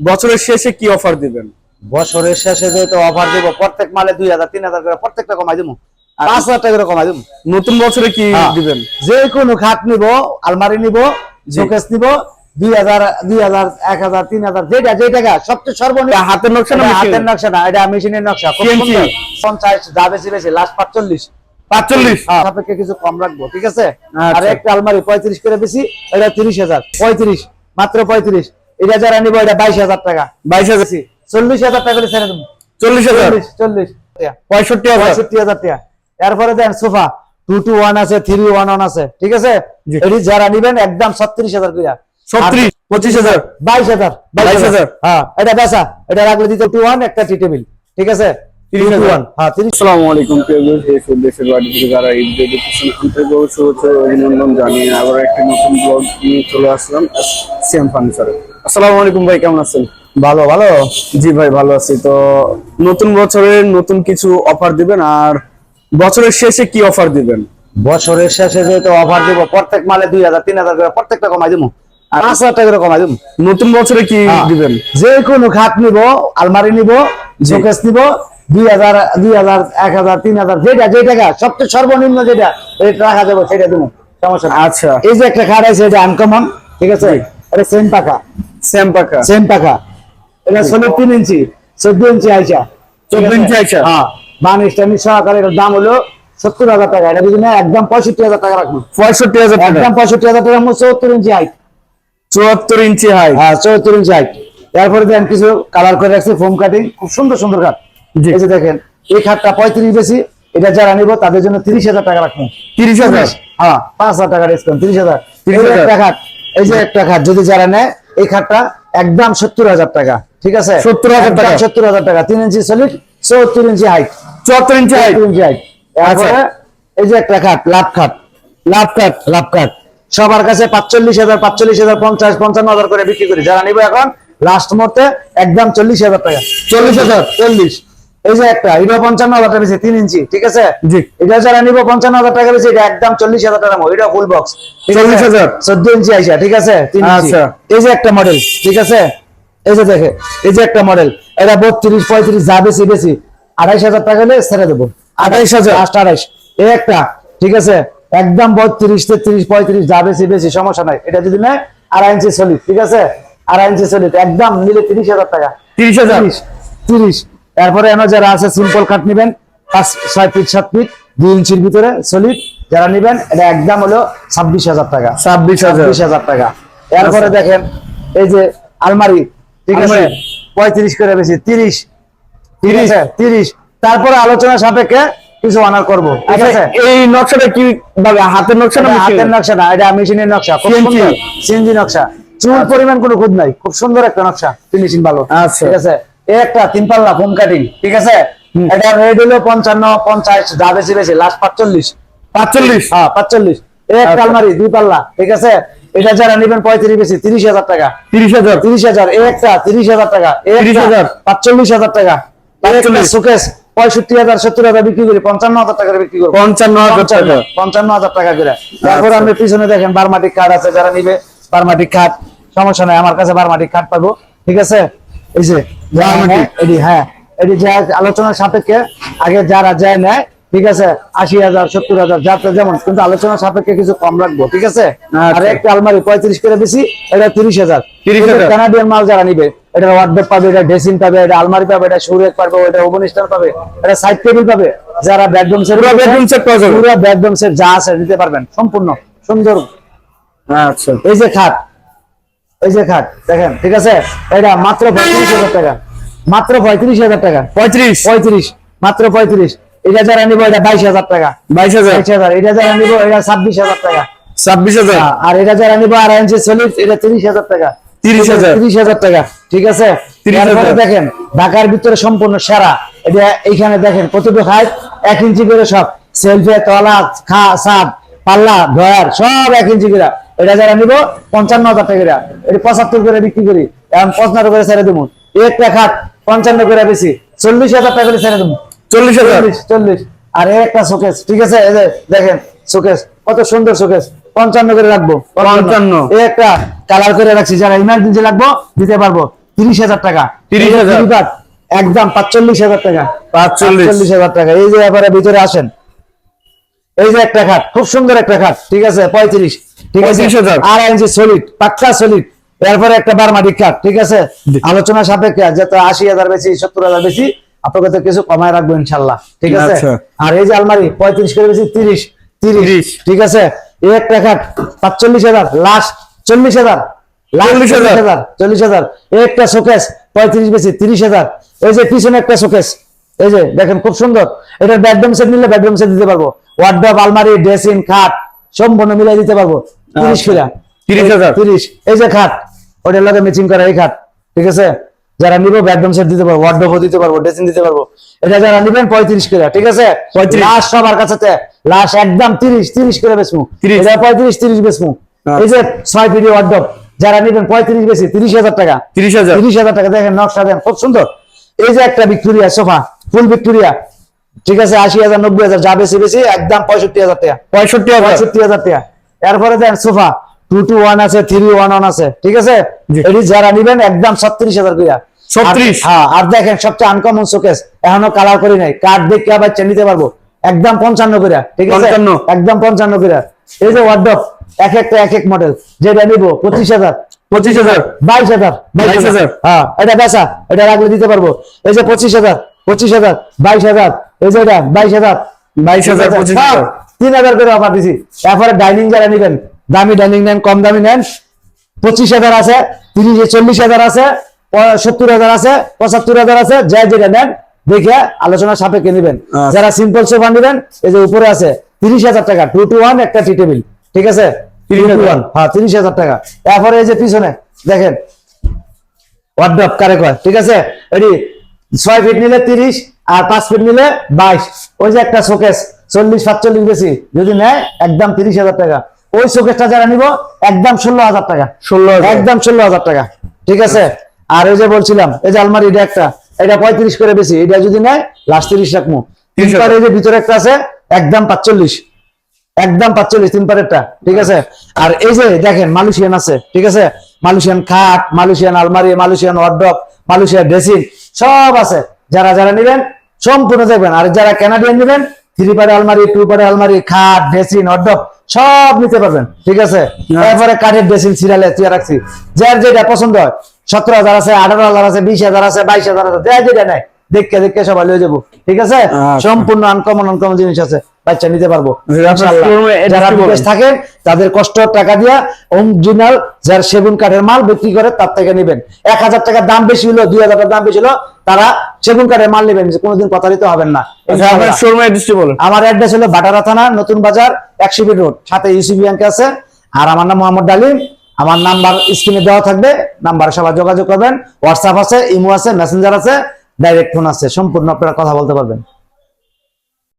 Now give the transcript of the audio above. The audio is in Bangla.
বছরের শেষে কি অফার দিবেন? বছরের শেষে যেহেতু অফার দিব প্রত্যেক মালে দুই হাজার তিন হাজার করে প্রত্যেকটা কমাই দিব পাঁচ হাজার টাকা করে কমাই দিব নতুন বছরে কি হ্যাঁ। দিবেন? যে কোনো খাট নিব আলমারি নিব শোকেস নিব দুই হাজার দুই হাজার এক হাজার তিন হাজার যেটা যে টাকা সবচেয়ে সর্বনিম্ন। হাতের নকশা না হাতের নকশা না এটা মেশিনের নকশা খুব পঞ্চাশ যা বেশি বেশি লাস্ট পাঁচচল্লিশ। পাঁচচল্লিশ? হ্যাঁ, সাপেক্ষে কিছু কম রাখব ঠিক আছে? আচ্ছা। আর একটা আলমারি পঁয়ত্রিশ করে বেশি এটা তিরিশ হাজার পঁয়ত্রিশ মাত্র পঁয়ত্রিশ। এটা যারা নিবো এটা বাইশ হাজার টাকা। বাইশ হাজার? চল্লিশ হাজার টাকা ছেড়ে দেবো। চল্লিশ হাজার? চল্লিশ পঁয়ষট্টি হাজার? পঁয়ষট্টি হাজার টাকা। এরপরে then sofa two two one আছে থ্রি ওয়ান ওয়ান আছে ঠিক আছে? এটি যারা নিবেন একদম ছত্রিশ হাজার করে ছত্রিশ পঁচিশ হাজার? বাইশ হাজার। বাইশ হাজার। হ্যাঁ এটা বেচা। এটা রাখলে দিতে টু ওয়ান একটা টি টেবিল ঠিক আছে? হ্যাঁ আলাইকুম দেশের বাড়ি থেকে যারা অভিনন্দন জানিয়ে আবার একটি নতুন ব্লগ নিয়ে চলে আসলাম সিএম ফার্নিচারে আসসালামু আলাইকুম ভাই কেমন আছেন? ভালো ভালো। জি ভাই ভালো আছি। তো নতুন বছরের নতুন কিছু অফার দিবেন আর বছরের শেষে কি অফার দিবেন? বছরের শেষে যেহেতু অফার দিব প্রত্যেক মালে দুই হাজার তিন হাজার করে প্রত্যেকটা কমাই দিব আর পাঁচ হাজার টাকা করে কমাই দিব নতুন বছরে কি হ্যাঁ। দিবেন? যে কোনো খাট নিব আলমারি নিব। শোকেস নিব দুই হাজার দুই হাজার এক হাজার তিন হাজার যেটা যে টাকা সবচেয়ে সর্বনিম্ন যেটা রাখা যাবে সেটা দিব সমস্যা আচ্ছা। এই যে একটা খাট আছে এটা আনকমন ঠিক আছে? এটা সেম পাকা স্যাম পাকা সেম পাকা এটা ষোলো তিন ইঞ্চি। চোদ্দ ইঞ্চি আইসা ঠিক 14 আছে? ইঞ্চি আইসা। হ্যাঁ। বানিশ টানিশ সহকারে এটার দাম হলো সত্তর হাজার টাকা। এটা না একদম পঁয়ষট্টি হাজার টাকা রাখব। পঁয়ষট্টি হাজার টাকা। একদম পঁয়ষট্টি হাজার টাকা চৌত্তর ইঞ্চি হাইট চুয়াত্তর ইঞ্চি হাই হ্যাঁ চৌত্তর ইঞ্চি হাইট এরপরে দেন কিছু কালার করে রাখছি ফোম কাটিং খুব সুন্দর সুন্দর কাঠ এই যে দেখেন এই খাটটা পঁয়ত্রিশ বেশি। এটা যারা নিব তাদের জন্য তিরিশ হাজার টাকা রাখবেন তিরিশ হাজার? হ্যাঁ পাঁচ হাজার টাকা ডিসকাউন্ট তিরিশ হাজার। 30,000 এই যে একটা খাট এই যে একটা খাট যদি যারা নেয় এই খাটটা একদম সত্তর হাজার টাকা ঠিক আছে? 70,000 টাকা। সত্তর হাজার টাকা তিন ইঞ্চি সলিড চৌত্তর ইঞ্চি হাইট চুয়াত্তর ইঞ্চি হাই চৌত্তর ইঞ্চি হাইট তারপরে এই যে একটা খাট লাভ খাট। লাভ খাট। লাভ খাট। সবার কাছে পাঁচচল্লিশ হাজার পাঁচচল্লিশ হাজার পঞ্চাশ পঞ্চান্ন হাজার করে বিক্রি করি। যারা নিবে এখন লাস্ট মুহূর্তে একদম চল্লিশ হাজার টাকা। চল্লিশ হাজার। চল্লিশ। এই যে একটা এটা পঞ্চান্ন হাজার টাকা বেশি তিন ইঞ্চি ঠিক আছে? এটা যারা নিব পঞ্চান্ন হাজার টাকা বেশি এটা একদম চল্লিশ হাজার টাকা এটা ফুল বক্স 40,000 চোদ্দ ইঞ্চি আইসা ঠিক আছে? আচ্ছা। এই যে একটা মডেল ঠিক আছে? এই যে দেখে এই যে একটা মডেল এটা বত্রিশ পঁয়ত্রিশ যা বেশি বেশি আড়াইশ হাজার টাকা হলে ছেড়ে দেবো। আড়াইশ হাজার? লাস্ট আড়াইশ। এই একটা ঠিক আছে? একদম বত্রিশ তেত্রিশ পঁয়ত্রিশ যা বেশি বেশি সমস্যা নাই। এটা যদি নেয় আড়াই ইঞ্চি সলিড ঠিক আছে? আড়াই ইঞ্চি সলিড একদম নিলে তিরিশ হাজার টাকা। তিরিশ হাজার? তিরিশ তিরিশ তারপরে এমন যারা আছে সিম্পল কাট নিবেন পাঁচ ছয় ফিট সাত ফিট দুই ইঞ্চির ভিতরে সলিড যারা নিবেন এটা একদম হলো ছাব্বিশ হাজার টাকা। ছাব্বিশ হাজার। টাকা। এরপরে দেখেন এই যে আলমারি ঠিক আছে? পঁয়ত্রিশ করে বেশি তিরিশ। আছে? তিরিশ। তারপরে আলোচনা সাপেক্ষে কিছু অনার করব ঠিক আচ্ছা আছে? এই নকশাটা কি ভাবে হাতের নকশা না হাতের নকশা না এটা মেশিনের নকশা সিএনজি। নকশা। চুল পরিমাণ কোনো খুদ নাই খুব সুন্দর একটা নকশা ফিনিশিং ভালো। আচ্ছা। ঠিক আছে? একটা তিন পাল্লা ফোম কাটিং ঠিক আছে? এটা রেড হলো পঞ্চান্ন পঞ্চাশ যা বেশি বেশি লাস্ট পাঁচচল্লিশ। পাঁচচল্লিশ? হ্যাঁ পাঁচচল্লিশ। একটা আচ্ছা। আলমারি দুই পাল্লা ঠিক আছে? এটা যারা নেবেন পঁয়ত্রিশ বেশি তিরিশ হাজার টাকা। তিরিশ হাজার? তিরিশ হাজার একটা তিরিশ হাজার টাকা এই 30,000 পাঁচচল্লিশ হাজার টাকা। পঁয়ষট্টি হাজার সত্তর হাজার বিক্রি করি পঞ্চান্ন হাজার টাকা বিক্রি করি পঞ্চান্ন হাজার টাকা। পঞ্চান্ন হাজার টাকা করে। তারপর আচ্ছা। আপনি পিছনে দেখেন বারমাটিক কার্ড আছে যারা নিবে বারমাটিক কার্ড সমস্যা নাই আমার কাছে বারমাটিক কার্ড পাবো ঠিক আছে? এই যে। এটি হ্যাঁ এটি যে আলোচনার সাপেক্ষে আগে যারা যায় নেয় ঠিক আছে আশি হাজার সত্তর হাজার যাতে যেমন কিন্তু আলোচনার সাপেক্ষে কিছু কম রাখব ঠিক আছে? আর আচ্ছা। একটা আলমারি পঁয়ত্রিশ করে বেশি এটা তিরিশ হাজার। 30,000 কানাডিয়ান মাল যারা নিবে এটা ওয়ার্ডবেড পাবে এটা ড্রেসিং পাবে এটা আলমারি পাবে এটা সুরেক পাবে এটা ওভেন পাবে এটা সাইড টেবিল পাবে যারা বেডরুম সেট? পুরো বেডরুম সেট যা আছে নিতে পারবেন সম্পূর্ণ সুন্দর। আচ্ছা। এই যে খাট এই যে খাট দেখেন ঠিক আছে? এটা মাত্র পঁয়ত্রিশ হাজার টাকা। মাত্র পঁয়ত্রিশ হাজার টাকা। পঁয়ত্রিশ? পঁয়ত্রিশ মাত্র পঁয়ত্রিশ। এটা যারা নিবো এটা বাইশ হাজার টাকা। বাইশ হাজার? বাইশ হাজার। এটা যারা নিবো এটা ছাব্বিশ হাজার টাকা। ছাব্বিশ হাজার? হ্যাঁ, আর এটা যারা নিবো আড়াই ইঞ্চি সলিড এটা তিরিশ হাজার টাকা। 30,000 তিরিশ হাজার টাকা ঠিক আছে? 30,000 তারপরে দেখেন ঢাকার ভিতরে সম্পূর্ণ সেরা। এটা এইখানে দেখেন কতটুকু হাইট এক ইঞ্চি করে সব। সেলফে তলা খা সাপ পাল্লা ডয়ার সব এক ইঞ্চি করে। এটা যারা নিবো পঞ্চান্ন হাজার টাকা এটা পঁচাত্তর করে বিক্রি করি। এখন পঁচাত্তর করে ছেড়ে দেবো একটা খাট পঞ্চান্ন করে বেশি। চল্লিশ হাজার টাকা করে ছেড়ে দেবো চল্লিশ হাজার? চল্লিশ আর একটা শোকেস ঠিক আছে? এই যে দেখেন শোকেস। কত সুন্দর শোকেস। পঞ্চান্ন করে রাখব। পঞ্চান্ন। একটা কালার করে রাখছি। যারা ইমার্জেন্সি লাগবো দিতে পারব। তিরিশ হাজার টাকা। 30,000 এই যে three part, একদম পাঁচচল্লিশ হাজার টাকা। 45 চল্লিশ হাজার টাকা। এই যে ব্যাপারে ভিতরে আসেন। এই যে একটা খাট খুব সুন্দর একটা খাট ঠিক আছে? পঁয়ত্রিশ। ঠিক আছে? 35,000 আড়াই ইঞ্চি সলিড পাক্কা সলিড এরপরে একটা খাট ঠিক আছে? আলোচনা সাপেক্ষে যত আশি হাজার বেশি সত্তর হাজার বেশি কিছু কমায় রাখব ইনশাল্লাহ ঠিক আছে? আচ্ছা। আর এই যে আলমারি পঁয়ত্রিশ করে বেশি তিরিশ তিরিশ ঠিক আছে? এই একটা খাট পাঁচচল্লিশ হাজার লাস্ট চল্লিশ হাজার চল্লিশ হাজার। চল্লিশ হাজার একটা শোকেস পঁয়ত্রিশ বেশি তিরিশ হাজার। এই যে পিছনে একটা শোকেস এই যে দেখেন খুব সুন্দর। এটার বেডরুম সেট নিলে বেডরুম সেট দিতে পারব। ওয়ার্ড্রপ আলমারি ড্রেসিং খাট সম্পূর্ণ মিলাই দিতে পারব। তিরিশ আচ্ছা। কিলা। 30,000 তিরিশ। এই যে খাট ওটার লগে ম্যাচিং করা এই খাট ঠিক আছে? যারা নিবো বেডরুম সেট দিতে পারব ওয়ার্ড্রপও দিতে পারব ড্রেসিং দিতে পারব। এটা যারা নিবেন পঁয়ত্রিশ কিলা ঠিক আছে? 35 লাস্ট সবার কাছে লাস্ট একদম তিরিশ তিরিশ করে বেসমু এটা পঁয়ত্রিশ তিরিশ বেসমু এই যে ছয় পিডি ওয়ার্ড্রপ যারা নিবেন পঁয়ত্রিশ বেশি তিরিশ হাজার টাকা। তিরিশ হাজার। তিরিশ হাজার টাকা দেখেন নকশা দেন খুব সুন্দর। এই যে একটা ভিক্টোরিয়া সোফা ফুল ভিক্টোরিয়া ঠিক আছে আশি হাজার নব্বই হাজার যা বেশি বেশি একদম পঁয়ষট্টি হাজার টাকা। পঁয়ষট্টি পঁয়ষট্টি হাজার টাকা। এরপরে then sofa two two one আছে থ্রি ওয়ান ওয়ান আছে ঠিক আছে? এটি যারা নিবেন একদম ছত্রিশ হাজার 36? হ্যাঁ আর দেখেন সবচেয়ে আনকমন শোকেস এখনও কালার করি নাই। কার্ড দেখে আবার নিতে পারব। একদম পঞ্চান্ন কইরা ঠিক আছে? একদম পঞ্চান্ন কইরা। এই যে ওয়ার্ডপ এক একটা এক এক মডেল যেটা নিবো পঁচিশ হাজার। পঁচিশ হাজার বাইশ হাজার। বাইশ হাজার। হ্যাঁ এটা বেচা এটা রাখলে দিতে পারব। এই যে পঁচিশ হাজার পঁচিশ হাজার বাইশ হাজার এই যে এটা বাইশ হাজার। বাইশ হাজার পঁচিশ হাজার। তিন হাজার করে অফার দিছি। তারপরে ডাইনিং যারা নিবেন দামি ডাইনিং নেন কম দামি নেন পঁচিশ হাজার আছে তিরিশ চল্লিশ হাজার আছে সত্তর হাজার আছে পঁচাত্তর হাজার আছে যা যেটা নেন দেখে আলোচনা সাপেক্ষে নিবেন। আচ্ছা। যারা সিম্পল সোফা নিবেন এই যে উপরে আছে তিরিশ হাজার টাকা টু টু ওয়ান একটা টি টেবিল ঠিক আছে? 30,000 হ্যাঁ তিরিশ হাজার টাকা। তারপরে এই যে পিছনে দেখেন ওয়ার্ড্রপ কারে কয় ঠিক আছে? এটি ছয় ফিট নিলে তিরিশ আর পাঁচ ফিট নিলে বাইশ। ওই যে একটা শোকেস চল্লিশ সাতচল্লিশ বেশি যদি নেয় একদম তিরিশ হাজার টাকা। ওই শোকেসটা যারা নিব একদম ষোলো হাজার টাকা। ষোলো একদম ষোলো হাজার টাকা। ঠিক আছে? আর ওই যে বলছিলাম এই যে আলমারি এটা একটা এটা পঁয়ত্রিশ করে বেশি। এটা যদি নেয় লাস্ট তিরিশ রাখব। 30 তিন এই যে ভিতরে একটা আছে একদম পাঁচচল্লিশ। একদম পাঁচচল্লিশ তিন পারেরটা ঠিক আছে? আর এই যে দেখেন মালয়েশিয়ান আছে। ঠিক আছে? মালয়েশিয়ান খাট মালয়েশিয়ান আলমারি মালয়েশিয়ান ওয়ার্ড্রপ মালয়েশিয়ান ড্রেসিং সব আছে। যারা যারা নেবেন সম্পূর্ণ দেখবেন। আর যারা কেনাডিয়ান নেবেন থ্রি পারে আলমারি টু পারে আলমারি খাট ড্রেসিং অর্ডক সব নিতে পারবেন। ঠিক আছে? তারপরে কাঠের ড্রেসিং সিরিয়ালে চেয়ার রাখছি। যার যেটা পছন্দ হয় সতেরো হাজার আছে আঠারো হাজার আছে বিশ হাজার আছে বাইশ হাজার আছে যার যেটা নেয় দেখে দেখে সবাই লিয়ে যাব। ঠিক আছে? আচ্ছা। সম্পূর্ণ আনকমন আনকমন জিনিস আছে। বাচ্চা নিতে পারব। যারা বিদেশ থাকেন তাদের কষ্ট টাকা দিয়া অরিজিনাল যার সেগুন কাঠের মাল বিক্রি করে তার থেকে নেবেন। এক হাজার টাকার দাম বেশি হলো দুই হাজার টাকার দাম বেশি হলো তারা সেগুন কাঠের মাল নেবেন। যে কোনোদিন প্রতারিত হবেন না। আচ্ছা আমার অ্যাড্রেস হলো বাটারা থানা নতুন বাজার একশো ফিট রোড। সাথে ইউসি ব্যাংক আছে। আর আমার নাম মোহাম্মদ ডালিম। আমার নাম্বার স্ক্রিনে দেওয়া থাকবে। নাম্বারে সবাই যোগাযোগ করবেন। হোয়াটসঅ্যাপ আছে ইমো আছে মেসেঞ্জার আছে ডাইরেক্ট ফোন আছে। সম্পূর্ণ আপনারা কথা বলতে পারবেন।